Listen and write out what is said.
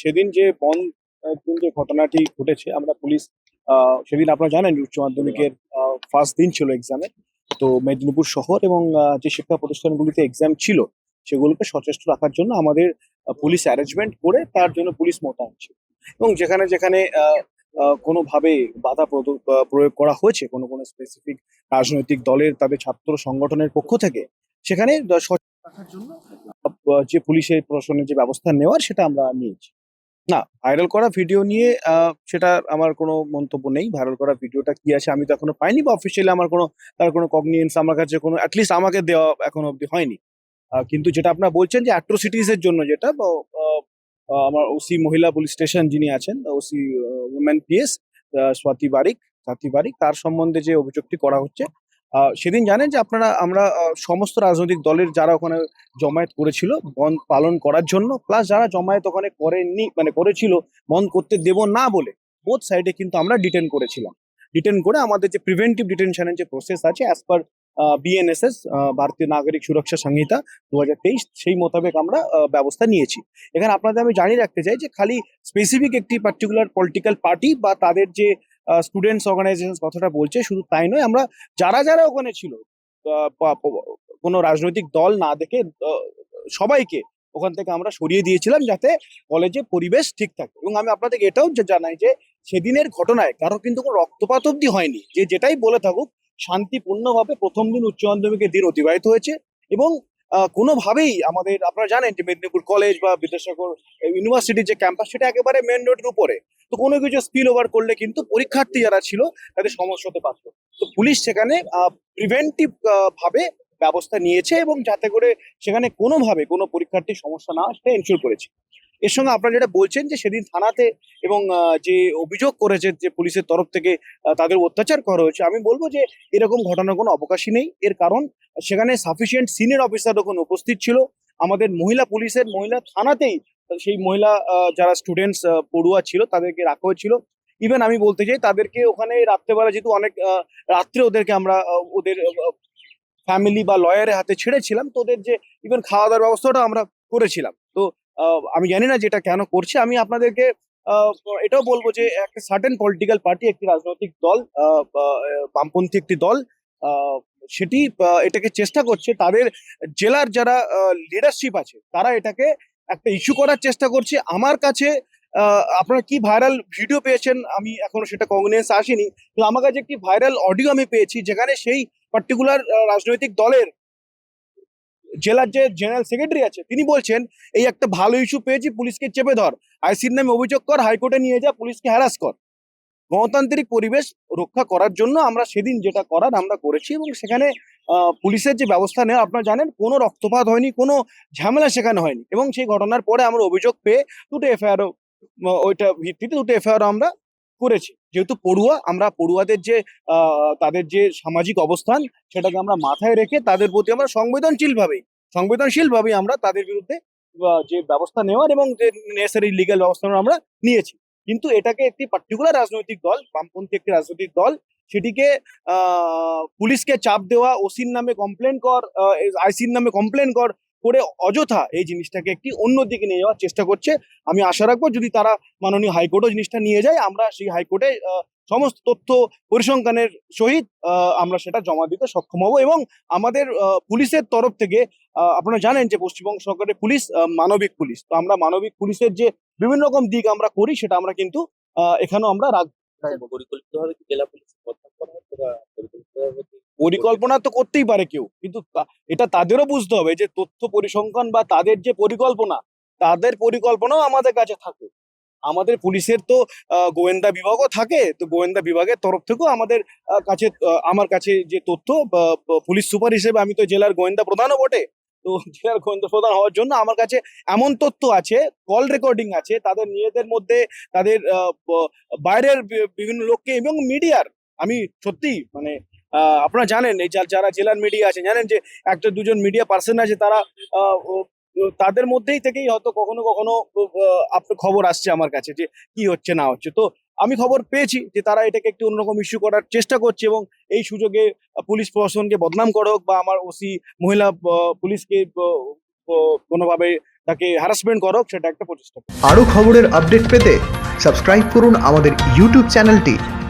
সেদিন যে বন যে ঘটনাটি ঘটেছে, আমরা পুলিশ সেদিন আপনারা জানেন উচ্চ মাধ্যমিকের ফার্স্ট দিন ছিল এক্সামে তো মেদিনীপুর শহর এবং যে শিক্ষা প্রতিষ্ঠানগুলিতে এক্সাম ছিল, সেগুলোকে সচেষ্ট রাখার জন্য আমাদের পুলিশ অ্যারেঞ্জমেন্ট করে তার জন্য পুলিশ মোতায়েন ছিল। এবং যেখানে যেখানে কোনোভাবে বাধা প্রয়োগ করা হয়েছে, কোনো কোনো স্পেসিফিক রাজনৈতিক দলের, তাদের ছাত্র সংগঠনের পক্ষ থেকে, সেখানে যে পুলিশের প্রশাসনের যে ব্যবস্থা নেওয়ার সেটা আমরা নিয়েছি। না, ভাইরাল করা ভিডিও নিয়ে সেটা আমার কোনো মন্তব্য নেই। ভাইরাল করা ভিডিওটা কি আছে আমি তো এখনও পাইনি বা অফিসিয়ালি আমার কোনো, তার কোনো কগনিয়েন্স আমার কাছে কোনো অ্যাটলিস্ট আমাকে দেওয়া এখনও অবধি হয়নি। কিন্তু যেটা আপনারা বলছেন যে অ্যাট্রোসিটিস এর জন্য যেটা আমার ওসি মহিলা পুলিশ স্টেশন যিনি আছেন OC women PS Swati Barik Swati Barik, তার সম্বন্ধে যে অভিযোগটি করা হচ্ছে সেদিন জানেন যে আপনারা, আমরা সমস্ত রাজনৈতিক দলের যারা ওখানে জমায়েত করেছিল বন্ধ পালন করার জন্য প্লাস যারা জমায়েত ওখানে করেননি মানে করেছিল বন্ধ করতে দেব না বলে বোথ সাইডে কিন্তু আমরা ডিটেন করেছিলাম। ডিটেন করে আমাদের যে প্রিভেন্টিভ ডিটেনশনের যে প্রসেস আছে অ্যাজ পার বিএনএসএস ভারতীয় নাগরিক সুরক্ষা সংহিতা দু হাজার তেইশ, সেই মোতাবেক আমরা ব্যবস্থা নিয়েছি। এখানে আপনাদের আমি জানিয়ে রাখতে চাই যে, খালি স্পেসিফিক একটি পার্টিকুলার পলিটিক্যাল পার্টি বা তাদের যে স্টুডেন্টস অর্গানাইজেশন কথাটা বলছে, শুধু তাই নয়, আমরা যারা যারা ওখানে ছিল কোনো রাজনৈতিক দল না দেখে সবাইকে ওখান থেকে আমরা সরিয়ে দিয়েছিলাম যাতে কলেজে পরিবেশ ঠিক থাকে। এবং আমি আপনাদেরকে এটাও জানাই যে, সেদিনের ঘটনায় কারও কিন্তু কোনো রক্তপাত অব্দি হয়নি। যে যেটাই বলে থাকুক, শান্তিপূর্ণভাবে প্রথম দিন উচ্চ মাধ্যমিকের দিন অতিবাহিত হয়েছে এবং কোনোভাবেই আমাদের, আপনারা জানেন যে মেদিনীপুর কলেজ বা বিদ্যাসাগর ইউনিভার্সিটির যে ক্যাম্পাস সেটা একেবারে মেন রোডের উপরে। তো কোনো কিছু স্পিল ওভার করলে কিন্তু পরীক্ষার্থী যারা ছিল, তাদের সমস্যা হতে পারত। তো পুলিশ সেখানে প্রিভেন্টিভ ভাবে ব্যবস্থা নিয়েছে এবং যাতে করে সেখানে কোনোভাবে কোনো পরীক্ষার্থীর সমস্যা না সেটা এনশিওর করেছে। এর সঙ্গে আপনারা যেটা বলছেন যে সেদিন থানাতে এবং যে অভিযোগ করেছে যে পুলিশের তরফ থেকে তাদের অত্যাচার করা হয়েছে, আমি বলব যে এরকম ঘটনার কোনো অবকাশই নেই। এর কারণ, সেখানে সাফিসিয়েন্ট সিনিয়র অফিসার ওখানে উপস্থিত ছিল। আমাদের মহিলা পুলিশের মহিলা থানাতেই সেই মহিলা যারা স্টুডেন্টস পড়ুয়া ছিল, তাদেরকে রাখা হয়েছিল। ইভেন আমি বলতে চাই, তাদেরকে ওখানে রাত্রেবেলা যেহেতু অনেক রাত্রে ওদেরকে আমরা ওদের ফ্যামিলি বা লয়ারের হাতে ছেড়েছিলাম, তো ওদের যে ইভেন খাওয়া দাওয়ার ব্যবস্থাটা আমরা করেছিলাম। তো আমি জানি না যেটা কেন করছে। আমি আপনাদেরকে এটাও বলব যে একটা সার্টেন পলিটিক্যাল পার্টি একটি রাজনৈতিক দল বামপন্থী একটি দল সেটি এটাকে চেষ্টা করছে। তাদের জেলার যারা লিডারশিপ আছে, তারা এটাকে একটা ইস্যু করার চেষ্টা করছে। আমার কাছে আপনারা কি ভাইরাল ভিডিও পেয়েছেন? আমি এখনও সেটা কংগ্রেস আসেনি। কিন্তু আমার কাছে একটি ভাইরাল অডিও আমি পেয়েছি, যেখানে সেই পার্টিকুলার রাজনৈতিক দলের জেলার যে জেনারেল সেক্রেটারি আছে, তিনি বলছেন, এই একটা ভালো ইস্যু পেয়েছি, পুলিশকে চেপে ধর। আইসির নামে অভিযোগ কর, হাইকোর্টে নিয়ে যা, পুলিশকে হ্যারাস কর। গণতান্ত্রিক পরিবেশ রক্ষা করার জন্য আমরা সেদিন যেটা করার, আমরা করেছি এবং সেখানে পুলিশের যে ব্যবস্থা নেওয়া, আপনারা জানেন, কোনো রক্তপাত হয়নি, কোনো ঝামেলা সেখানে হয়নি এবং সেই ঘটনার পরে আমরা অভিযোগ পেয়ে, দুটো এফআইআর ওইটা ভিত্তিতে দুটো এফআইআর আমরা করেছি। যেহেতু পড়ুয়া, আমরা পড়ুয়াদের যে তাদের যে সামাজিক অবস্থান, সেটাকে আমরা মাথায় রেখে তাদের প্রতি আমরা সংবেদনশীল ভাবেই সংবেদনশীল ভাবেই আমরা তাদের বিরুদ্ধে যে ব্যবস্থা নেওয়ার এবং যে নেসারি লিগ্যাল ব্যবস্থা আমরা নিয়েছি। কিন্তু এটাকে একটি পার্টিকুলার রাজনৈতিক দল, বামপন্থী একটি রাজনৈতিক দল, সেটিকে পুলিশকে চাপ দেওয়া, ওসির নামে কমপ্লেন কর আইসির নামে কমপ্লেন কর করে অযথা এই জিনিসটাকে একটি অন্য দিকে নিয়ে যাওয়ার চেষ্টা করছে। আমি আশা রাখব যদি তারা মাননীয় হাইকোর্টও জিনিসটা নিয়ে যায়, আমরা সেই হাইকোর্টে সমস্ত তথ্য পরিসংখ্যানের সহিত আমরা সেটা জমা দিতে সক্ষম হব এবং আমাদের পুলিশের তরফ থেকে আপনারা জানেন যে পশ্চিমবঙ্গ সরকারের পুলিশ মানবিক পুলিশ। তো আমরা মানবিক পুলিশের যে বিভিন্ন রকম দিক আমরা করি, সেটা আমরা কিন্তু এখানেও আমরা রাখব পরিকল্পিতভাবে জেলা পুলিশ পরিকল্পনা তো করতেই পারে কেউ। কিন্তু এটা তাদেরও বুঝতে হবে যে তথ্য পরিসংখ্যান বা তাদের যে পরিকল্পনা, তাদের পরিকল্পনাও আমাদের কাছে থাকে। আমাদের পুলিশের তো গোয়েন্দা বিভাগও থাকে। তো গোয়েন্দা বিভাগের তরফ থেকেও আমাদের কাছে আমার কাছে যে তথ্য পুলিশ সুপার হিসেবে আমি তো জেলার গোয়েন্দা প্রধানও বটে। তো জেলার গোয়েন্দা প্রধান হওয়ার জন্য আমার কাছে এমন তথ্য আছে, কল রেকর্ডিং আছে, তাদের নিজেদের মধ্যে তাদের বাইরের বিভিন্ন লোককে এবং মিডিয়ার। আমি সত্যি মানে আপনারা জানেন, এই যারা জেলার মিডিয়া আছে জানেন যে একটা দুজন মিডিয়া পার্সন আছে, তারা তাদের মধ্যেই থেকেই হয়তো কখনো কখনো আপনার খবর আসছে আমার কাছে যে কি হচ্ছে, না হচ্ছে। তো আমি খবর পেয়েছি যে তারা এটাকে একটু অন্যরকম ইস্যু করার চেষ্টা করছে এবং এই সুযোগে পুলিশ প্রশাসনকে বদনাম করো বা আমার ওসি মহিলা পুলিশকে কোনোভাবে তাকে হ্যারাসমেন্ট করো সেটা একটা প্রচেষ্টা। আরও খবরের আপডেট পেতে সাবস্ক্রাইব করুন আমাদের ইউটিউব চ্যানেলটি